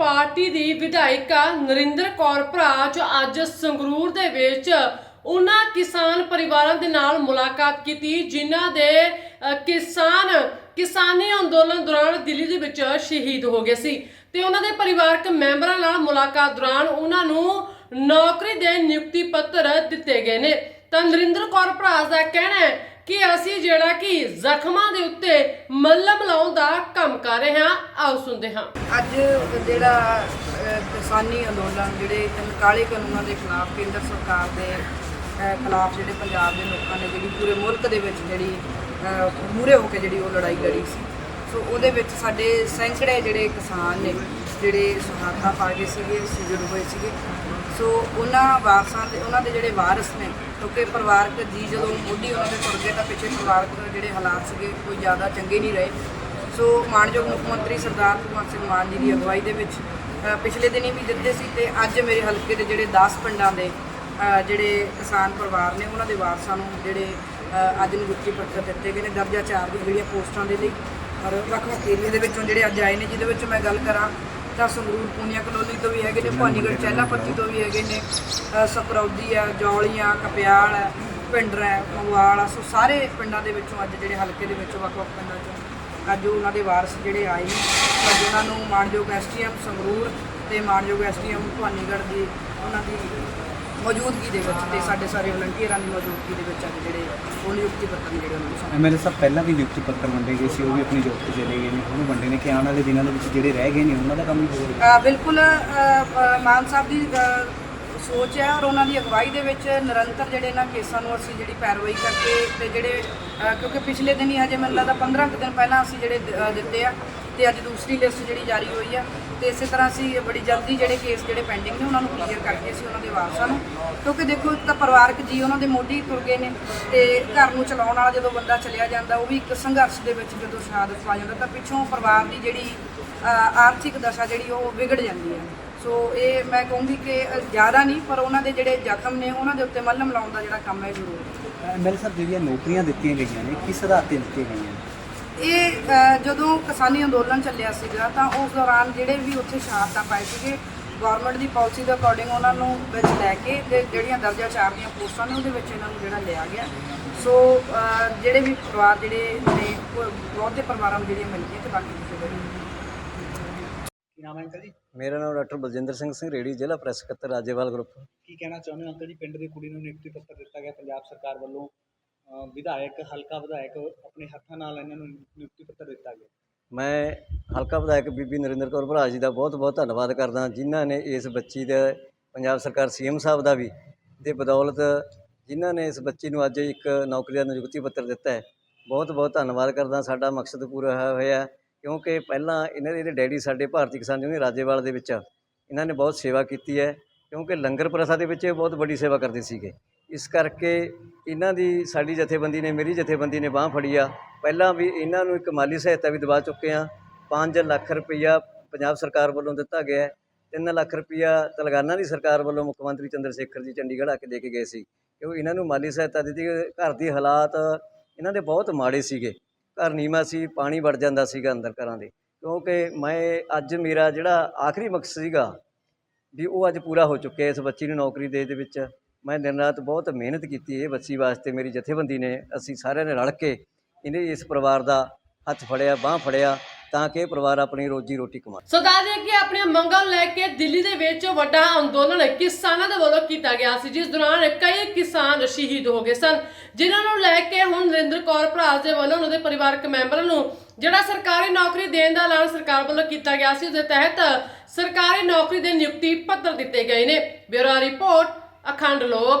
Party ਦੀ ਵਿਧਾਇਕਾ ਨਰਿੰਦਰ ਕੌਰ ਭਰਾ ਜੋ ਅੱਜ ਸੰਗਰੂਰ ਦੇ ਵਿੱਚ ਉਹਨਾਂ ਕਿਸਾਨ ਪਰਿਵਾਰਾਂ ਦੇ ਨਾਲ ਮੁਲਾਕਾਤ ਕੀਤੀ, ਜਿਨ੍ਹਾਂ ਦੇ ਕਿਸਾਨ, ਕਿਸਾਨੀ ਅੰਦੋਲਨ ਦੌਰਾਨ ਦਿੱਲੀ ਦੇ ਵਿੱਚ ਸ਼ਹੀਦ ਹੋ ਗਏ ਸੀ। ਤੇ ਉਹਨਾਂ ਦੇ ਪਰਿਵਾਰਕ ਮੈਂਬਰਾਂ ਨਾਲ ਮੁਲਾਕਾਤ ਦੌਰਾਨ ਉਹਨਾਂ ਨੂੰ ਨੌਕਰੀ ਦੇ ਨਿਯੁਕਤੀ ਪੱਤਰ ਦਿੱਤੇ ਗਏ ਨੇ। ਤਾਂ ਨਰਿੰਦਰ ਕੌਰ ਭਰਾ ਦਾ ਕਹਿਣਾ ਹੈ ਕਿ ਅਸੀਂ ਜਿਹੜਾ ਕਿ ਜ਼ਖਮਾਂ ਦੇ ਉੱਤੇ ਮੱਲਮ ਲਾਉਣ ਦਾ ਕੰਮ ਕਰ ਰਹੇ ਹਾਂ। ਆਓ ਸੁਣਦੇ ਹਾਂ। ਅੱਜ ਜਿਹੜਾ ਕਿਸਾਨੀ ਅੰਦੋਲਨ ਜਿਹੜੇ ਕਾਲੇ ਕਾਨੂੰਨਾਂ ਦੇ ਖਿਲਾਫ ਕੇਂਦਰ ਸਰਕਾਰ ਦੇ ਖਿਲਾਫ ਜਿਹੜੇ ਪੰਜਾਬ ਦੇ ਲੋਕਾਂ ਨੇ ਜਿਹੜੀ ਪੂਰੇ ਮੁਲਕ ਦੇ ਵਿੱਚ ਜਿਹੜੀ ਮੂਰੇ ਹੋ ਕੇ ਜਿਹੜੀ ਉਹ ਲੜਾਈ ਲੜੀ ਸੀ। ਸੋ ਉਹਦੇ ਵਿੱਚ ਸਾਡੇ ਸੈਂਕੜੇ ਜਿਹੜੇ ਕਿਸਾਨ ਨੇ, ਜਿਹੜੇ ਸ਼ਹਾਦਤਾਂ ਪਾ ਗਏ ਸੀਗੇ ਸ਼ਹੀਦ ਹੋਏ ਸੀਗੇ। ਸੋ ਉਹਨਾਂ ਵਾਰਸਾਂ ਦੇ ਉਹਨਾਂ ਦੇ ਜਿਹੜੇ ਵਾਰਸ ਨੇ ਕਿਉਂਕਿ ਪਰਿਵਾਰਕ ਜੀ ਜਦੋਂ ਮੋਢੀ ਉਹਨਾਂ ਦੇ ਤੁਰ ਗਏ ਤਾਂ ਪਿੱਛੇ ਪਰਿਵਾਰਕ ਜਿਹੜੇ ਹਾਲਾਤ ਸੀਗੇ ਕੋਈ ਜ਼ਿਆਦਾ ਚੰਗੇ ਨਹੀਂ ਰਹੇ। ਸੋ ਮਾਨਯੋਗ ਮੁੱਖ ਮੰਤਰੀ ਸਰਦਾਰ ਭਗਵੰਤ ਸਿੰਘ ਮਾਨ ਜੀ ਦੀ ਅਗਵਾਈ ਦੇ ਵਿੱਚ ਅ, ਪਿਛਲੇ ਦਿਨੀ ਵੀ ਦਿੱਤੇ ਸੀ ਤੇ ਅੱਜ ਮੇਰੇ ਹਲਕੇ ਦੇ ਜਿਹੜੇ 10 ਪਿੰਡਾਂ ਦੇ ਜਿਹੜੇ ਕਿਸਾਨ ਪਰਿਵਾਰ ਨੇ ਉਹਨਾਂ ਦੇ ਵਾਰਸਾਂ ਨੂੰ ਜਿਹੜੇ ਅੱਜ ਨਿਯੁਕਤੀ ਪੱਤਰ ਦਿੱਤੇ ਗਏ ਨੇ ਦਰਜਾ 4 ਦੀ ਜਿਹੜੀਆਂ ਪੋਸਟਾਂ ਦੇ ਲਈ ਔਰ ਵੱਖ-ਵੱਖ ਏਰੀਆ ਦੇ ਵਿੱਚੋਂ ਜਿਹੜੇ ਅੱਜ ਆਏ ਨੇ ਜਿਹਦੇ ਵਿੱਚ ਮੈਂ ਗੱਲ ਕਰਾਂ ਤਾਂ ਸੰਗਰੂਰ ਪੂਨੀਆ ਕਲੋਨੀ ਤੋਂ ਵੀ ਹੈਗੇ ਨੇ ਭਾਨੀਗੜ੍ਹ ਚਹਿਲਾਪੱਤੀ ਤੋਂ ਵੀ ਹੈਗੇ ਨੇ ਅ, ਸਕਰੌਦੀ ਆ ਜੌਲੀਆਂ ਕਪਿਆਲ ਹੈ ਪਿੰਡਰ ਹੈ ਮੰਗਵਾਲ ਆ ਸੋ ਸਾਰੇ ਪਿੰਡਾਂ ਦੇ ਵਿੱਚੋਂ ਅੱਜ ਜਿਹੜੇ ਹਲਕੇ ਦੇ ਵਿੱਚੋਂ ਵੱਖ-ਵੱਖ ਪਿੰਡਾਂ ਚੋਂ ਅੱਜ ਉਹਨਾਂ ਦੇ ਵਾਰਸ ਜਿਹੜੇ ਆਏ ਨੇ। ਅੱਜ ਉਹਨਾਂ ਨੂੰ ਮਾਨਯੋਗ ਐਸਟੀਐਮ ਸੰਗਰੂਰ ਤੇ ਮਾਨਯੋਗ ਐਸਟੀਐਮ ਭਾਨੀਗੜ੍ਹ ਦੀ ਉਹਨਾਂ ਦੀ ਮੌਜੂਦਗੀ ਦੇ ਵਿੱਚ ਤੇ ਸਾਡੇ ਸਾਰੇ ਵਲੰਟੀਅਰਾਂ ਦੀ ਮੌਜੂਦਗੀ ਦੇ ਵਿੱਚ ਅੱਜ ਜਿਹੜੇ ਉਹ ਨਿਯੁਕਤੀ ਪੱਤਰ ਨੇ ਜਿਹੜੇ ਉਹਨਾਂ ਨੂੰ ਸੌਂਪੇ। ਐਮਐਲਏ ਸਾਹਿਬ ਪਹਿਲਾਂ ਵੀ ਨਿਯੁਕਤੀ ਪੱਤਰ ਵੰਡੇ ਗਏ ਸੀ ਉਹ ਵੀ ਆਪਣੀ ਜੋਬ ਤੇ ਚਲੇ ਗਏ ਨੇ ਉਹਨੂੰ ਵੰਡੇ ਨੇ ਕਿ ਆਉਣ ਵਾਲੇ ਦਿਨਾਂ ਦੇ ਵਿੱਚ ਜਿਹੜੇ ਰਹਿ ਗਏ ਨੇ ਉਹਨਾਂ ਦਾ ਕੰਮ ਵੀ ਹੋ ਰਿਹਾ ਅ, ਬਿਲਕੁਲ ਅ, ਅ, ਮਾਨ ਸਾਹਿਬ ਦੀ ਅ, ਸੋਚ ਹੈ ਔਰ ਉਹਨਾਂ ਦੀ ਅਗਵਾਈ ਦੇ ਵਿੱਚ ਨਿਰੰਤਰ ਜਿਹੜੇ ਇਹਨਾਂ ਕੇਸਾਂ ਨੂੰ ਅਸੀਂ ਜਿਹੜੀ ਪੈਰਵਾਈ ਕਰਕੇ ਤੇ ਜਿਹੜੇ ਅ, ਕਿਉਂਕਿ ਪਿਛਲੇ ਦਿਨ ਹੀ ਹਜੇ ਮੈਨੂੰ ਲੱਗਦਾ 15 ਕੁ ਦਿਨ ਪਹਿਲਾਂ ਅਸੀਂ ਜਿਹੜੇ ਦ- ਅ, ਦਿੱਤੇ ਆ ਤੇ ਅੱਜ ਦੂਸਰੀ ਲਿਸਟ ਜਿਹੜੀ ਜਾਰੀ ਹੋਈ ਆ ਤੇ ਇਸੇ ਤਰ੍ਹਾਂ ਅਸੀਂ ਬੜੀ ਜਲਦੀ ਜਿਹੜੇ ਕੇਸ ਜਿਹੜੇ ਪੈਂਡਿੰਗ ਨੇ ਉਹਨਾਂ ਨੂੰ ਕਲੀਅਰ ਕਰਕੇ ਅਸੀਂ ਉਹਨਾਂ ਦੇ ਵਾਰਸਾਂ ਨੂੰ ਕਿਉਂਕਿ ਦੇਖੋ ਇੱਕ ਤਾਂ ਪਰਿਵਾਰਕ ਜੀ ਉਹਨਾਂ ਦੇ ਮੋਢੀ ਤੁਰ ਗਏ ਨੇ ਤੇ ਘਰ ਨੂੰ ਚਲਾਉਣ ਵਾਲਾ ਜਦੋਂ ਬੰਦਾ ਚਲਿਆ ਜਾਂਦਾ, ਉਹ ਵੀ ਇੱਕ ਸੰਘਰਸ਼ ਦੇ ਵਿੱਚ ਜਦੋਂ ਸ਼ਹਾਦਤ ਪਾ ਜਾਂਦਾ ਤਾਂ ਪਿੱਛੋਂ ਪਰਿਵਾਰ ਦੀ ਜਿਹੜੀ ਆਰਥਿਕ ਦਸ਼ਾ ਜਿਹੜੀ ਉਹ ਵਿਗੜ ਜਾਂਦੀ ਹੈ। ਸੋ ਇਹ ਮੈਂ ਕਹੂੰਗੀ ਕਿ ਜ਼ਿਆਦਾ ਨਹੀਂ, ਪਰ ਉਹਨਾਂ ਦੇ ਜਿਹੜੇ ਜ਼ਖਮ ਨੇ ਉਹਨਾਂ ਦੇ ਉੱਤੇ ਮੱਲਮ ਲਾਉਣ ਦਾ ਜਿਹੜਾ ਕੰਮ ਹੈ ਜ਼ਰੂਰ। ਹੈ ਐਮਐਲਏ ਸਾਹਿਬ ਜਿਹੜੀਆਂ ਨੌਕਰੀਆਂ ਦਿੱਤੀਆਂ ਗਈਆਂ ਨੇ, ਕਿਸ ਆਧਾਰ ਤੇ ਦਿੱਤੀਆਂ ਗਈਆਂ ਨੇ? ਇਹ ਜਦੋਂ ਕਿਸਾਨੀ ਅੰਦੋਲਨ ਚੱਲਿਆ ਸੀਗਾ ਤਾਂ ਉਸ ਦੌਰਾਨ ਜਿਹੜੇ ਵੀ ਉੱਥੇ ਸ਼ਹਾਦਤਾਂ ਪਾਏ ਸੀਗੇ ਗਵਰਨਮੈਂਟ ਦੀ ਪਾਲਿਸੀ ਦੇ ਅਕੋਰਡਿੰਗ ਉਹਨਾਂ ਨੂੰ ਵਿੱਚ ਲੈ ਕੇ ਤੇ ਜਿਹੜੀਆਂ ਦਰਜਾ 4 ਦੀਆਂ ਪੋਸਟਾਂ ਨੇ ਉਹਦੇ ਵਿੱਚ ਇਹਨਾਂ ਨੂੰ ਜਿਹੜਾ ਲਿਆ ਗਿਆ। ਸੋ ਜਿਹੜੇ ਵੀ ਪਰਿਵਾਰ ਜਿਹੜੇ ਨੇ ਬਹੁਤੇ ਪਰਿਵਾਰਾਂ ਨੂੰ ਜਿਹੜੀਆਂ ਮਿਲ ਗਈਆਂ ਤੇ ਬਾਕੀ ਕਿਸੇ ਦੇ ਮੇਰਾ ਨਾਮ ਡਾਕਟਰ ਬਲਜਿੰਦਰ ਸਿੰਘ ਸਿੰਘ ਰੇੜੀ ਜ਼ਿਲ੍ਹਾ ਪ੍ਰੈਸ ਸਕੱਤਰ ਰਾਜੇਵਾਲ ਗਰੁੱਪ। ਕੀ ਕਹਿਣਾ ਚਾਹੁੰਦੇ ਹੋ ਅੰਕਲ ਜੀ? ਪਿੰਡ ਦੀ ਕੁੜੀ ਨੂੰ ਨਿਯੁਕਤੀ ਪੱਤਰ ਦਿੱਤਾ ਗਿਆ ਪੰਜਾਬ ਸਰਕਾਰ ਵੱਲੋਂ ਵਿਧਾਇਕ, ਹਲਕਾ ਵਿਧਾਇਕ ਆਪਣੇ ਹੱਥਾਂ ਨਾਲ ਇਹਨਾਂ ਨੂੰ ਨਿਯੁਕਤੀ ਪੱਤਰ ਦਿੱਤਾ ਗਿਆ। ਮੈਂ ਹਲਕਾ ਵਿਧਾਇਕ ਬੀਬੀ ਨਰਿੰਦਰ ਕੌਰ ਭਰਾ ਜੀ ਦਾ ਬਹੁਤ ਬਹੁਤ ਧੰਨਵਾਦ ਕਰਦਾ ਜਿਨ੍ਹਾਂ ਨੇ ਇਸ ਬੱਚੀ ਦੇ, ਪੰਜਾਬ ਸਰਕਾਰ ਸੀਐਮ ਸਾਹਿਬ ਦਾ ਵੀ ਦੇ ਬਦੌਲਤ ਜਿਨ੍ਹਾਂ ਨੇ ਇਸ ਬੱਚੀ ਨੂੰ ਅੱਜ ਇੱਕ ਨੌਕਰੀ ਦਾ ਨਿਯੁਕਤੀ ਪੱਤਰ ਦਿੱਤਾ ਹੈ, ਬਹੁਤ ਬਹੁਤ ਧੰਨਵਾਦ ਕਰਦਾ ਸਾਡਾ ਮਕਸਦ ਪੂਰਾ ਹੋਇਆ ਹੋਇਆ ਕਿਉਂਕਿ ਪਹਿਲਾਂ ਇਹਨਾਂ ਦੇ ਜਿਹੜੇ ਡੈਡੀ ਸਾਡੇ ਭਾਰਤੀ ਕਿਸਾਨ ਯੂਨੀਅਨ ਰਾਜੇਵਾਲ ਦੇ ਵਿੱਚ ਇਹਨਾਂ ਨੇ ਬਹੁਤ ਸੇਵਾ ਕੀਤੀ ਹੈ, ਕਿਉਂਕਿ ਲੰਗਰ ਪ੍ਰਥਾ ਦੇ ਵਿੱਚ ਇਹ ਬਹੁਤ ਵੱਡੀ ਸੇਵਾ ਕਰਦੇ ਸੀਗੇ। ਇਸ ਕਰਕੇ ਇਹਨਾਂ ਦੀ ਸਾਡੀ ਜਥੇਬੰਦੀ ਨੇ, ਮੇਰੀ ਜਥੇਬੰਦੀ ਨੇ ਬਾਹ ਫੜੀ ਆ। ਪਹਿਲਾਂ ਵੀ ਇਹਨਾਂ ਨੂੰ ਇੱਕ ਮਾਲੀ ਸਹਾਇਤਾ ਵੀ ਦਵਾ ਚੁੱਕੇ ਆ 5 ਲੱਖ ਰੁਪਈਆ ਪੰਜਾਬ ਸਰਕਾਰ ਵੱਲੋਂ ਦਿੱਤਾ ਗਿਆ ਹੈ। 3 ਲੱਖ ਰੁਪਈਆ ਤੇਲੰਗਾਨਾ ਦੀ ਸਰਕਾਰ ਵੱਲੋਂ ਮੁੱਖ ਮੰਤਰੀ ਚੰਦਰ ਸ਼ੇਖਰ ਜੀ ਚੰਡੀਗੜ੍ਹ ਆ ਕੇ ਦੇ ਕੇ ਗਏ ਸੀ ਕਿਉਂਕਿ ਇਹਨਾਂ ਨੂੰ ਮਾਲੀ ਸਹਾਇਤਾ ਦਿੱਤੀ। ਘਰ ਦੀ ਹਾਲਾਤ ਇਹਨਾਂ ਦੇ ਬਹੁਤ ਮਾੜੇ ਸੀਗੇ। ਘਰ ਨੀਵਾਂ ਸੀ, ਪਾਣੀ ਵੜ ਜਾਂਦਾ ਸੀਗਾ ਅੰਦਰ ਘਰਾਂ ਦੇ। ਕਿਉਂਕਿ ਮੈਂ ਅੱਜ ਮੇਰਾ ਜਿਹੜਾ ਆਖਰੀ ਮਕਸਦ ਸੀਗਾ ਵੀ ਉਹ ਅੱਜ ਪੂਰਾ ਹੋ ਚੁੱਕਿਆ ਇਸ ਬੱਚੀ ਨੂੰ ਨੌਕਰੀ ਦੇ ਦੇ ਵਿੱਚ। ਮੈਂ ਦਿਨ ਰਾਤ ਬਹੁਤ ਮਿਹਨਤ ਕੀਤੀ ਇਹ ਬੱਚੀ ਵਾਸਤੇ, ਮੇਰੀ ਜਥੇਬੰਦੀ ਨੇ, ਅਸੀਂ ਸਾਰਿਆਂ ਨੇ ਰਲ ਕੇ ਇਹਨੇ ਇਸ ਪਰਿਵਾਰ ਦਾ ਹੱਥ ਫੜਿਆ, ਬਾਹ ਫੜਿਆ, ਤਾਂ ਕਿ ਪਰਿਵਾਰ ਆਪਣੀ ਰੋਜੀ ਰੋਟੀ ਕਮਾ ਸੋ ਦੱਸ ਕਿ ਆਪਣੀਆਂ ਮੰਗਾਂ ਲੈ ਕੇ ਦਿੱਲੀ ਦੇ ਵਿੱਚ ਵੱਡਾ ਅੰਦੋਲਨ ਕਿਸਾਨਾਂ ਦੇ ਵੱਲੋਂ ਕੀਤਾ ਗਿਆ ਸੀ, ਜਿਸ ਦੌਰਾਨ ਕਈ ਕਿਸਾਨ ਸ਼ਹੀਦ ਹੋ ਗਏ ਸਨ, ਜਿਨ੍ਹਾਂ ਨੂੰ ਲੈ ਕੇ ਹੁਣ ਨਰਿੰਦਰ ਕੌਰ ਭਰਾਜ ਦੇ ਵੱਲੋਂ ਉਹਨਾਂ ਦੇ ਪਰਿਵਾਰਕ ਮੈਂਬਰਾਂ ਨੂੰ ਜਿਹੜਾ ਸਰਕਾਰੀ ਨੌਕਰੀ ਦੇਣ ਦਾ ਐਲਾਨ ਸਰਕਾਰ ਵੱਲੋਂ ਕੀਤਾ ਗਿਆ ਸੀ ਉਸ ਦੇ ਤਹਿਤ ਸਰਕਾਰੀ ਨੌਕਰੀ ਦੇ ਨਿਯੁਕਤੀ ਪੱਤਰ ਦਿੱਤੇ ਗਏ ਨੇ। ਬਿਊਰੋ ਰਿਪੋਰਟ ਅਖੰਡ ਲੋਕ